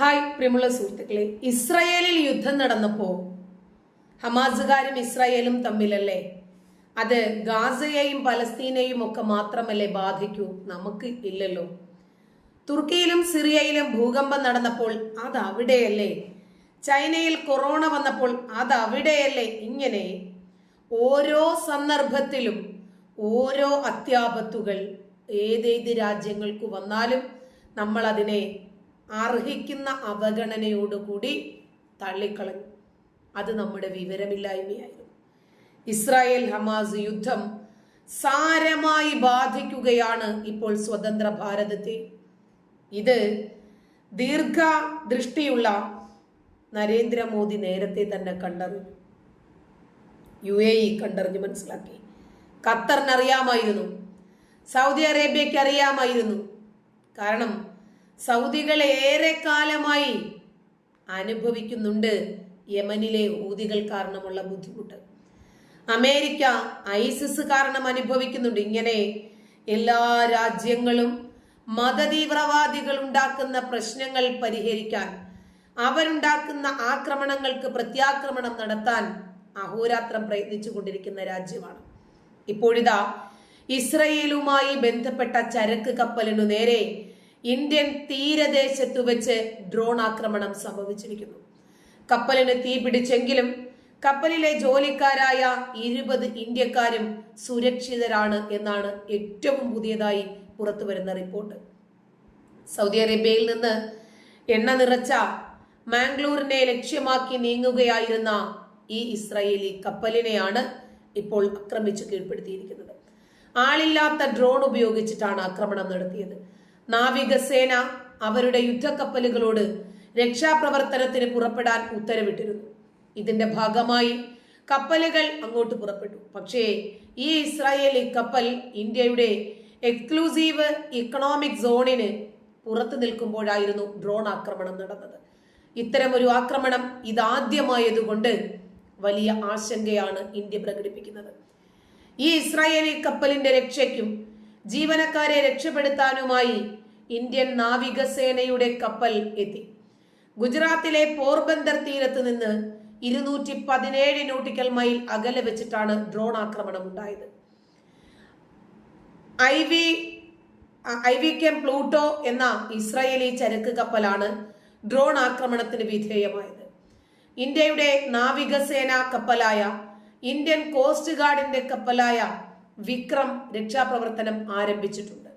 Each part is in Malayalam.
ഹായ് പ്രിയമുള്ള സുഹൃത്തുക്കളെ. ഇസ്രായേലിൽ യുദ്ധം നടന്നപ്പോ ഹമാസുകാരും ഇസ്രായേലും തമ്മിലല്ലേ? അത് ഗാസയെയും പലസ്തീനെയും ഒക്കെ മാത്രമല്ലേ ബാധിക്കൂ? നമുക്ക് ഇല്ലല്ലോ. തുർക്കിയിലും സിറിയയിലും ഭൂകമ്പം നടന്നപ്പോൾ അത് അവിടെയല്ലേ? ചൈനയിൽ കൊറോണ വന്നപ്പോൾ അത് അവിടെയല്ലേ? ഇങ്ങനെ ഓരോ സന്ദർഭത്തിലും ഓരോ അത്യാപത്തുകൾ ഏതേത് രാജ്യങ്ങൾക്ക് വന്നാലും നമ്മൾ അതിനെ അർഹിക്കുന്ന അവഗണനയോടുകൂടി തള്ളിക്കളഞ്ഞു. അത് നമ്മുടെ വിവരമില്ലായ്മയായിരുന്നു. ഇസ്രായേൽ ഹമാസ് യുദ്ധം സാരമായി ബാധിക്കുകയാണ് ഇപ്പോൾ സ്വതന്ത്ര ഭാരതത്തെ. ഇത് ദീർഘ ദൃഷ്ടിയുള്ള നരേന്ദ്രമോദി നേരത്തെ തന്നെ കണ്ടറിഞ്ഞു. യു എ ഇ കണ്ടറിഞ്ഞ് മനസ്സിലാക്കി. ഖത്തറിനറിയാമായിരുന്നു. സൗദി അറേബ്യയ്ക്ക് അറിയാമായിരുന്നു കാരണം സൗദികൾ ഏറെക്കാലമായി അനുഭവിക്കുന്നുണ്ട് യമനിലെ ഊതികൾ കാരണമുള്ള ബുദ്ധിമുട്ട്. അമേരിക്ക ഐസിസ് കാരണം അനുഭവിക്കുന്നുണ്ട്. ഇങ്ങനെ എല്ലാ രാജ്യങ്ങളും മതതീവ്രവാദികൾ ഉണ്ടാക്കുന്ന പ്രശ്നങ്ങൾ പരിഹരിക്കാൻ അവരുണ്ടാക്കുന്ന ആക്രമണങ്ങൾക്ക് പ്രത്യാക്രമണം നടത്താൻ അഹോരാത്രം പ്രയത്നിച്ചു കൊണ്ടിരിക്കുന്ന രാജ്യമാണ്. ഇപ്പോഴിതാ ഇസ്രയേലുമായി ബന്ധപ്പെട്ട ചരക്ക് കപ്പലിനു നേരെ ഇന്ത്യൻ തീരദേശത്ത് വെച്ച് ഡ്രോൺ ആക്രമണം സംഭവിച്ചിരിക്കുന്നു. കപ്പലിന് തീ പിടിച്ചെങ്കിലും കപ്പലിലെ ജോലിക്കാരായ ഇരുപത് ഇന്ത്യക്കാരും സുരക്ഷിതരാണ് എന്നാണ് ഏറ്റവും പുതിയതായി പുറത്തു വരുന്ന റിപ്പോർട്ട്. സൗദി അറേബ്യയിൽ നിന്ന് എണ്ണ നിറച്ച മാംഗ്ലൂരിനെ ലക്ഷ്യമാക്കി നീങ്ങുകയായിരുന്ന ഈ ഇസ്രായേലി കപ്പലിനെയാണ് ഇപ്പോൾ ആക്രമിച്ചു കീഴ്പ്പെടുത്തിയിരിക്കുന്നത്. ആളില്ലാത്ത ഡ്രോൺ ഉപയോഗിച്ചിട്ടാണ് ആക്രമണം നടത്തിയത്. നാവികസേന അവരുടെ യുദ്ധക്കപ്പലുകളോട് രക്ഷാപ്രവർത്തനത്തിന് പുറപ്പെടാൻ ഉത്തരവിട്ടിരുന്നു. ഇതിന്റെ ഭാഗമായി കപ്പലുകൾ അങ്ങോട്ട് പുറപ്പെട്ടു. പക്ഷേ ഈ ഇസ്രായേലി കപ്പൽ ഇന്ത്യയുടെ എക്സ്ക്ലൂസീവ് ഇക്കണോമിക് സോണിന് പുറത്തു നിൽക്കുമ്പോഴായിരുന്നു ഡ്രോൺ ആക്രമണം നടന്നത്. ഇത്തരമൊരു ആക്രമണം ഇതാദ്യമായതുകൊണ്ട് വലിയ ആശങ്കയാണ് ഇന്ത്യ പ്രകടിപ്പിക്കുന്നത്. ഈ ഇസ്രായേലി കപ്പലിന്റെ രക്ഷയ്ക്കും ജീവനക്കാരെ രക്ഷപ്പെടുത്താനുമായി ഇന്ത്യൻ നാവികസേനയുടെ കപ്പൽ എത്തി. ഗുജറാത്തിലെ പോർബന്ദർ തീരത്ത് നിന്ന് ഇരുന്നൂറ്റി പതിനേഴ് നോട്ടിക്കൽ മൈൽ അകലെ വെച്ചിട്ടാണ് ഡ്രോൺ ആക്രമണം ഉണ്ടായത് I V I V Chem Pluto എന്ന ഇസ്രായേലി ചരക്ക് കപ്പലാണ് ഡ്രോൺ ആക്രമണത്തിന് വിധേയമായത്. ഇന്ത്യയുടെ നാവികസേന കപ്പലായ ഇന്ത്യൻ കോസ്റ്റ് ഗാർഡിന്റെ കപ്പലായ വിക്രം രക്ഷാപ്രവർത്തനം ആരംഭിച്ചിട്ടുണ്ട്.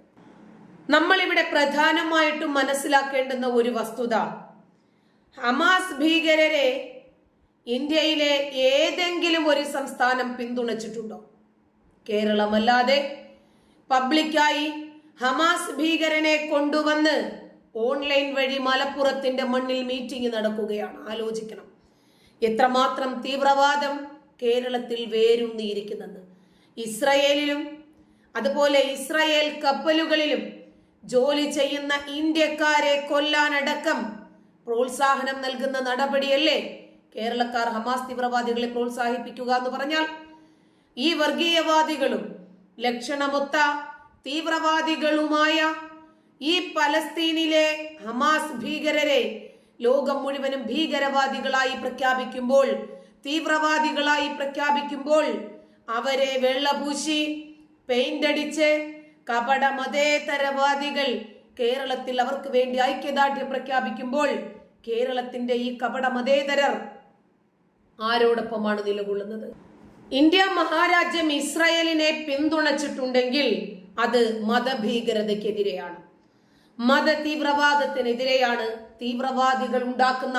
നമ്മൾ ഇവിടെ പ്രധാനമായിട്ടും മനസ്സിലാക്കേണ്ടുന്ന ഒരു വസ്തുത ഹമാസ് ഭീകരരെ ഇന്ത്യയിലെ ഏതെങ്കിലും ഒരു സംസ്ഥാനം പിന്തുണച്ചിട്ടുണ്ടോ? കേരളമല്ലാതെ പബ്ലിക്കായി ഹമാസ് ഭീകരനെ കൊണ്ടുവന്ന് ഓൺലൈൻ വഴി മലപ്പുറത്തിന്റെ മണ്ണിൽ മീറ്റിംഗ് നടക്കുകയാണ്. ആലോചിക്കണം. എത്രമാത്രം തീവ്രവാദം കേരളത്തിൽ വേരൂന്നിയിരിക്കുന്നെന്ന്. ഇസ്രയേലിലും അതുപോലെ ഇസ്രയേൽ കപ്പലുകളിലും ജോലി ചെയ്യുന്ന ഇന്ത്യക്കാരെ കൊല്ലാനടക്കം പ്രോത്സാഹനം നൽകുന്ന നടപടിയല്ലേ കേരളക്കാർ ഹമാസ് തീവ്രവാദികളെ പ്രോത്സാഹിപ്പിക്കുക എന്ന് പറഞ്ഞാൽ? ഈ വർഗീയവാദികളും ലക്ഷണമൊത്ത തീവ്രവാദികളുമായ ഈ പലസ്തീനിലെ ഹമാസ് ഭീകരരെ ലോകം മുഴുവനും ഭീകരവാദികളായി പ്രഖ്യാപിക്കുമ്പോൾ തീവ്രവാദികളായി പ്രഖ്യാപിക്കുമ്പോൾ അവരെ വെള്ളപൂശി പെയിന്റ് അടിച്ച് കപട മതേതരവാദികൾ കേരളത്തിൽ അവർക്ക് വേണ്ടി ഐക്യദാർഢ്യം പ്രഖ്യാപിക്കുമ്പോൾ കേരളത്തിന്റെ ഈ കപട മതേതരർ ആരോടൊപ്പമാണ് നിലകൊള്ളുന്നത്? ഇന്ത്യ മഹാരാജ്യം ഇസ്രായേലിനെ പിന്തുണച്ചിട്ടുണ്ടെങ്കിൽ അത് മതഭീകരതയ്ക്കെതിരെയാണ്. മത തീവ്രവാദത്തിനെതിരെയാണ് തീവ്രവാദികൾ ഉണ്ടാക്കുന്ന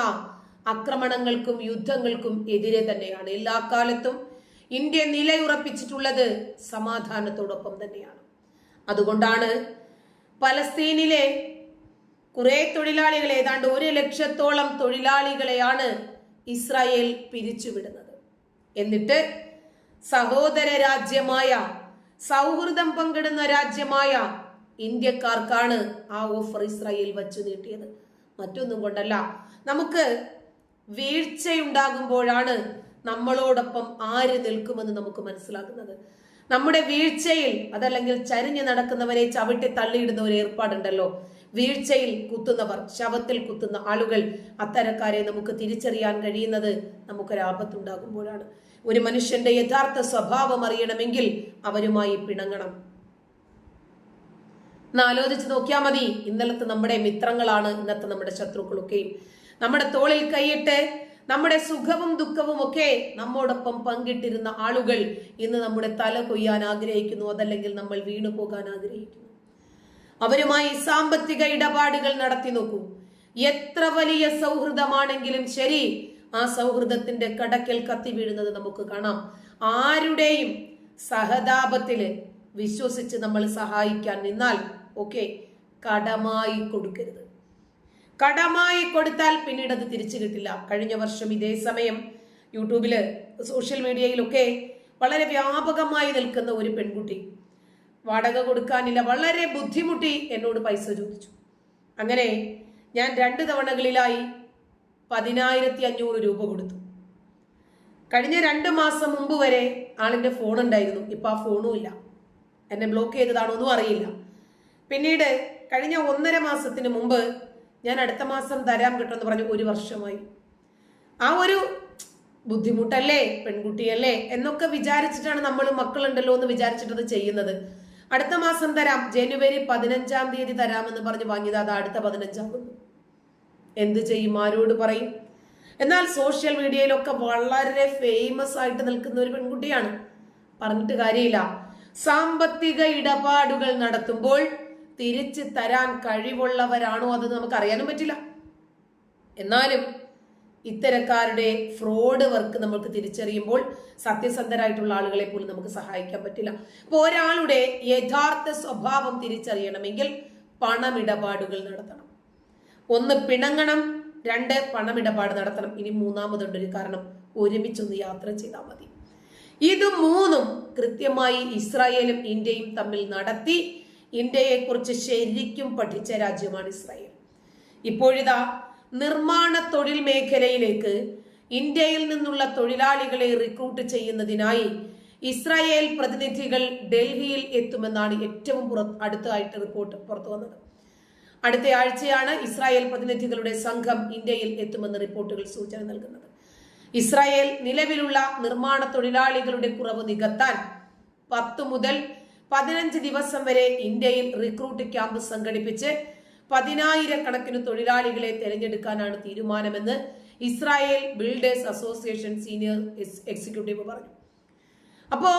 ആക്രമണങ്ങൾക്കും യുദ്ധങ്ങൾക്കും എതിരെ തന്നെയാണ്. എല്ലാ കാലത്തും ഇന്ത്യ നിലയുറപ്പിച്ചിട്ടുള്ളത് സമാധാനത്തോടൊപ്പം തന്നെയാണ്. അതുകൊണ്ടാണ് പലസ്തീനിലെ കുറെ തൊഴിലാളികൾ ഏതാണ്ട് ഒരു ലക്ഷത്തോളം തൊഴിലാളികളെയാണ് ഇസ്രായേൽ പിരിച്ചുവിടുന്നത്. എന്നിട്ട് സഹോദര രാജ്യമായ സൗഹൃദം പങ്കിടുന്ന രാജ്യമായ ഇന്ത്യക്കാർക്കാണ് ആ ഓഫർ ഇസ്രായേൽ വച്ചു നീട്ടിയത്. മറ്റൊന്നും കൊണ്ടല്ല നമുക്ക് വീഴ്ചയുണ്ടാകുമ്പോഴാണ് നമ്മളോടൊപ്പം ആര് നിൽക്കുമെന്ന് നമുക്ക് മനസ്സിലാക്കുന്നത് നമ്മുടെ വീഴ്ചയിൽ അതല്ലെങ്കിൽ ചരിഞ്ഞു നടക്കുന്നവരെ ചവിട്ടി തള്ളിയിടുന്ന ഒരു ഏർപ്പാടുണ്ടല്ലോ. വീഴ്ചയിൽ കുത്തുന്നവർ ശവത്തിൽ കുത്തുന്ന ആളുകൾ അത്തരക്കാരെ നമുക്ക് തിരിച്ചറിയാൻ കഴിയുന്നത് നമുക്കൊരാപത്തുണ്ടാകുമ്പോഴാണ്. ഒരു മനുഷ്യന്റെ യഥാർത്ഥ സ്വഭാവം അറിയണമെങ്കിൽ അവരുമായി പിണങ്ങണം. ആലോചിച്ച് നോക്കിയാൽ മതി ഇന്നലത്തെ നമ്മുടെ മിത്രങ്ങളാണ് ഇന്നത്തെ നമ്മുടെ ശത്രുക്കളൊക്കെയും. നമ്മുടെ തോളിൽ കൈയിട്ട് നമ്മുടെ സുഖവും ദുഃഖവും ഒക്കെ നമ്മോടൊപ്പം പങ്കിട്ടിരുന്ന ആളുകൾ ഇന്ന് നമ്മുടെ തല കൊയ്യാൻ ആഗ്രഹിക്കുന്നു. അതല്ലെങ്കിൽ നമ്മൾ വീണു പോകാൻ ആഗ്രഹിക്കുന്നു. അവരുമായി സാമ്പത്തിക ഇടപാടുകൾ നടത്തി നോക്കൂ. എത്ര വലിയ സൗഹൃദമാണെങ്കിലും ശരി ആ സൗഹൃദത്തിന്റെ കടക്കൽ കത്തി വീഴുന്നത് നമുക്ക് കാണാം. ആരുടെയും സഹതാപത്തിൽ വിശ്വസിച്ച് നമ്മൾ സഹായിക്കാൻ നിന്നാൽ ഓക്കെ കടമായി കൊടുക്കരുത്. കടമായി കൊടുത്താൽ പിന്നീട് അത് തിരിച്ചു കിട്ടില്ല കഴിഞ്ഞ വർഷം ഇതേ സമയം യൂട്യൂബിൽ സോഷ്യൽ മീഡിയയിലൊക്കെ വളരെ വ്യാപകമായി നിൽക്കുന്ന ഒരു പെൺകുട്ടി വാടക കൊടുക്കാനില്ല വളരെ ബുദ്ധിമുട്ടി എന്നോട് പൈസ ചോദിച്ചു. അങ്ങനെ ഞാൻ രണ്ട് തവണകളിലായി പതിനായിരത്തി അഞ്ഞൂറ് രൂപ കൊടുത്തു. കഴിഞ്ഞ രണ്ട് മാസം മുമ്പ് വരെ ആളിന്റെ ഫോൺ ഉണ്ടായിരുന്നു. ഇപ്പോൾ ആ ഫോണും ഇല്ല. എന്നെ ബ്ലോക്ക് ചെയ്തതാണോ ഒന്നും അറിയില്ല. പിന്നീട് കഴിഞ്ഞ ഒന്നര മാസത്തിന് മുമ്പ് ഞാൻ അടുത്ത മാസം തരാം കിട്ടുമെന്ന് പറഞ്ഞു ഒരു വർഷമായി. ആ ഒരു ബുദ്ധിമുട്ടല്ലേ പെൺകുട്ടിയല്ലേ എന്നൊക്കെ വിചാരിച്ചിട്ടാണ് നമ്മൾ മക്കളുണ്ടല്ലോ എന്ന് വിചാരിച്ചിട്ടത് ചെയ്യുന്നത്. അടുത്ത മാസം തരാം ജനുവരി പതിനഞ്ചാം തീയതി തരാമെന്ന് പറഞ്ഞ് വാങ്ങിയത് അത് അടുത്ത പതിനഞ്ചാകുന്നു എന്ത് ചെയ്യും? ആരോട് പറയും? എന്നാൽ സോഷ്യൽ മീഡിയയിലൊക്കെ വളരെ ഫേമസ് ആയിട്ട് നിൽക്കുന്ന ഒരു പെൺകുട്ടിയാണ്. പറഞ്ഞിട്ട് കാര്യമില്ല. സാമ്പത്തിക ഇടപാടുകൾ നടത്തുമ്പോൾ തിരിച്ചു തരാൻ കഴിവുള്ളവരാണോ അത് നമുക്ക് അറിയാനും പറ്റില്ല. എന്നാലും ഇത്തരക്കാരുടെ ഫ്രോഡ് വർക്ക് നമുക്ക് തിരിച്ചറിയുമ്പോൾ സത്യസന്ധരായിട്ടുള്ള ആളുകളെ പോലും നമുക്ക് സഹായിക്കാൻ പറ്റില്ല. അപ്പോൾ ഒരാളുടെ യഥാർത്ഥ സ്വഭാവം തിരിച്ചറിയണമെങ്കിൽ പണമിടപാടുകൾ നടത്തണം. ഒന്ന് പിണങ്ങണം രണ്ട് പണമിടപാട് നടത്തണം. ഇനി മൂന്നാമതുണ്ട് ഒരു കാരണം ഒരുമിച്ചൊന്ന് യാത്ര ചെയ്താൽ മതി. ഇത് മൂന്നും കൃത്യമായി ഇസ്രായേലും ഇന്ത്യയും തമ്മിൽ നടത്തി ഇന്ത്യയെക്കുറിച്ച് ശരിക്കും പഠിച്ച രാജ്യമാണ് ഇസ്രായേൽ. ഇപ്പോഴിതാ നിർമ്മാണ തൊഴിൽ മേഖലയിലേക്ക് ഇന്ത്യയിൽ നിന്നുള്ള തൊഴിലാളികളെ റിക്രൂട്ട് ചെയ്യുന്നതിനായി ഇസ്രായേൽ പ്രതിനിധികൾ ഡൽഹിയിൽ എത്തുമെന്നാണ് ഏറ്റവും പുറ അടുത്തായിട്ട് റിപ്പോർട്ട് പുറത്തു വന്നത്. അടുത്ത ആഴ്ചയാണ് ഇസ്രായേൽ പ്രതിനിധികളുടെ സംഘം ഇന്ത്യയിൽ എത്തുമെന്ന് റിപ്പോർട്ടുകൾ സൂചന നൽകുന്നത്. ഇസ്രായേൽ നിലവിലുള്ള നിർമ്മാണ തൊഴിലാളികളുടെ കുറവ് നികത്താൻ പത്ത് മുതൽ പതിനഞ്ച് ദിവസം വരെ ഇന്ത്യയിൽ റിക്രൂട്ട് ക്യാമ്പ് സംഘടിപ്പിച്ച് പതിനായിരക്കണക്കിന് തൊഴിലാളികളെ തെരഞ്ഞെടുക്കാനാണ് തീരുമാനമെന്ന് Israel builders association senior executive പറഞ്ഞു. അപ്പോ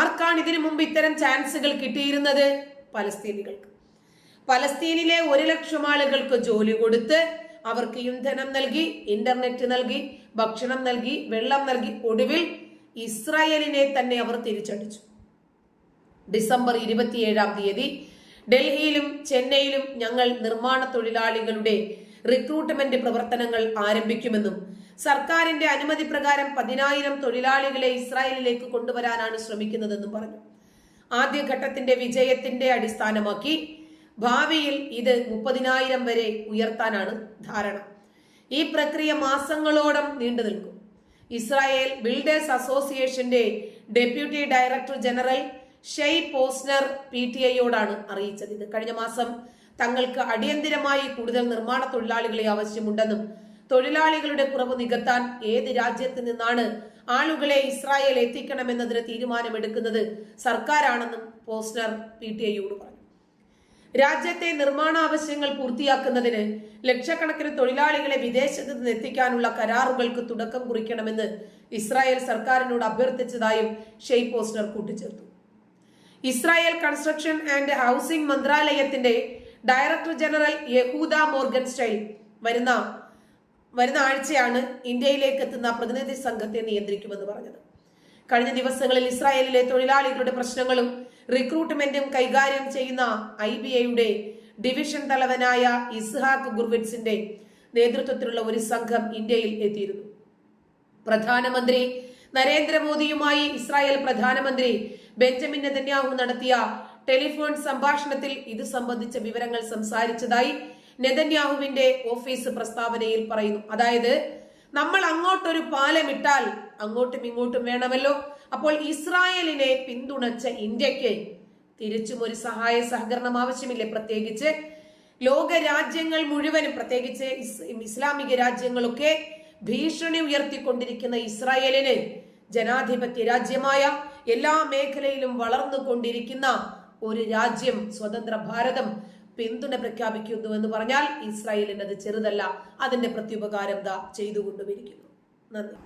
ആർക്കാണ് ഇതിനു മുമ്പ് ഇത്തരം ചാൻസുകൾ കിട്ടിയിരുന്നത്? പലസ്തീനികൾക്ക്. പലസ്തീനിലെ ഒരു ലക്ഷം ആളുകൾക്ക് ജോലി കൊടുത്ത് അവർക്ക് ഇന്ധനം നൽകി ഇന്റർനെറ്റ് നൽകി ഭക്ഷണം നൽകി വെള്ളം നൽകി ഒടുവിൽ ഇസ്രായേലിനെ തന്നെ അവർ തിരിച്ചടിച്ചു. ഡിസംബർ ഇരുപത്തിയേഴാം തീയതി. ഡൽഹിയിലും ചെന്നൈയിലും ഞങ്ങൾ നിർമ്മാണ തൊഴിലാളികളുടെ റിക്രൂട്ട്മെന്റ് പ്രവർത്തനങ്ങൾ ആരംഭിക്കുമെന്നും സർക്കാരിന്റെ അനുമതി പ്രകാരം പതിനായിരം തൊഴിലാളികളെ ഇസ്രായേലിലേക്ക് കൊണ്ടുവരാനാണ് ശ്രമിക്കുന്നതെന്നും പറഞ്ഞു. ആദ്യഘട്ടത്തിന്റെ വിജയത്തിന്റെ അടിസ്ഥാനമാക്കി ഭാവിയിൽ ഇത് മുപ്പതിനായിരം വരെ ഉയർത്താനാണ് ധാരണ. ഈ പ്രക്രിയ മാസങ്ങളോളം നീണ്ടു നിൽക്കും. ഇസ്രായേൽ ബിൽഡേഴ്സ് അസോസിയേഷന്റെ deputy director general Shay Posner P T ഐയോടാണ് അറിയിച്ചത്. ഇത് കഴിഞ്ഞ മാസം തങ്ങൾക്ക് അടിയന്തിരമായി കൂടുതൽ നിർമ്മാണ തൊഴിലാളികളെ ആവശ്യമുണ്ടെന്നും തൊഴിലാളികളുടെ കുറവ് നികത്താൻ ഏത് രാജ്യത്ത് നിന്നാണ് ആളുകളെ ഇസ്രായേൽ എത്തിക്കണമെന്നതിന് തീരുമാനമെടുക്കുന്നത് സർക്കാരാണെന്നും പോസ്നർ പി ടി ഐയോട് പറഞ്ഞു. രാജ്യത്തെ നിർമ്മാണ ആവശ്യങ്ങൾ പൂർത്തിയാക്കുന്നതിന് ലക്ഷക്കണക്കിന് തൊഴിലാളികളെ വിദേശത്ത് നിന്ന് എത്തിക്കാനുള്ള കരാറുകൾക്ക് തുടക്കം കുറിക്കണമെന്ന് ഇസ്രായേൽ സർക്കാരിനോട് അഭ്യർത്ഥിച്ചതായും ഷെയ് പോസ്നർ കൂട്ടിച്ചേർത്തു. ഇസ്രായേൽ കൺസ്ട്രക്ഷൻ ആൻഡ് ഹൗസിംഗ് മന്ത്രാലയത്തിന്റെ director general Yehuda Morgenstern വരുന്ന വരുന്ന ആഴ്ചയാണ് ഇന്ത്യയിലേക്ക് എത്തുന്ന പ്രതിനിധി സംഘത്തെ നിയന്ത്രിക്കുമെന്ന് പറഞ്ഞത്. കഴിഞ്ഞ ദിവസങ്ങളിൽ ഇസ്രായേലിലെ തൊഴിലാളികളുടെ പ്രശ്നങ്ങളും റിക്രൂട്ട്മെന്റും കൈകാര്യം ചെയ്യുന്ന ഐ ബി ഐയുടെ ഡിവിഷൻ തലവനായ ഇസ്ഹാഖ് ഗുർവിറ്റ്സിന്റെ നേതൃത്വത്തിലുള്ള ഒരു സംഘം ഇന്ത്യയിൽ എത്തിയിരുന്നു. പ്രധാനമന്ത്രി നരേന്ദ്രമോദിയുമായി ഇസ്രായേൽ പ്രധാനമന്ത്രി ബെഞ്ചമിൻ നെതന്യാഹു നടത്തിയ ടെലിഫോൺ സംഭാഷണത്തിൽ ഇത് സംബന്ധിച്ച വിവരങ്ങൾ സംസാരിച്ചതായി നെതന്യാഹുവിന്റെ ഓഫീസ് പ്രസ്താവനയിൽ പറയുന്നു. അതായത് നമ്മൾ അങ്ങോട്ടൊരു പാലമിട്ടാൽ അങ്ങോട്ടും ഇങ്ങോട്ടും വേണമല്ലോ. അപ്പോൾ ഇസ്രായേലിനെ പിന്തുണച്ച ഇന്ത്യയ്ക്ക് തിരിച്ചും ഒരു സഹായ സഹകരണം ആവശ്യമില്ലേ? പ്രത്യേകിച്ച് ലോക രാജ്യങ്ങൾ മുഴുവനും പ്രത്യേകിച്ച് ഇസ്ലാമിക രാജ്യങ്ങളൊക്കെ ഭീഷണി ഉയർത്തിക്കൊണ്ടിരിക്കുന്ന ഇസ്രായേലിന് ജനാധിപത്യ രാജ്യമായ എല്ലാ മേഖലയിലും വളർന്നുകൊണ്ടിരിക്കുന്ന ഒരു രാജ്യം സ്വതന്ത്ര ഭാരതം പിന്തുണ പ്രഖ്യാപിക്കുന്നു എന്ന് പറഞ്ഞാൽ ഇസ്രായേലിന് അത് ചെറുതല്ല. അതിന്റെ പ്രത്യുപകാരം ദാ ചെയ്തുകൊണ്ടുമിരിക്കുന്നു. നന്ദി.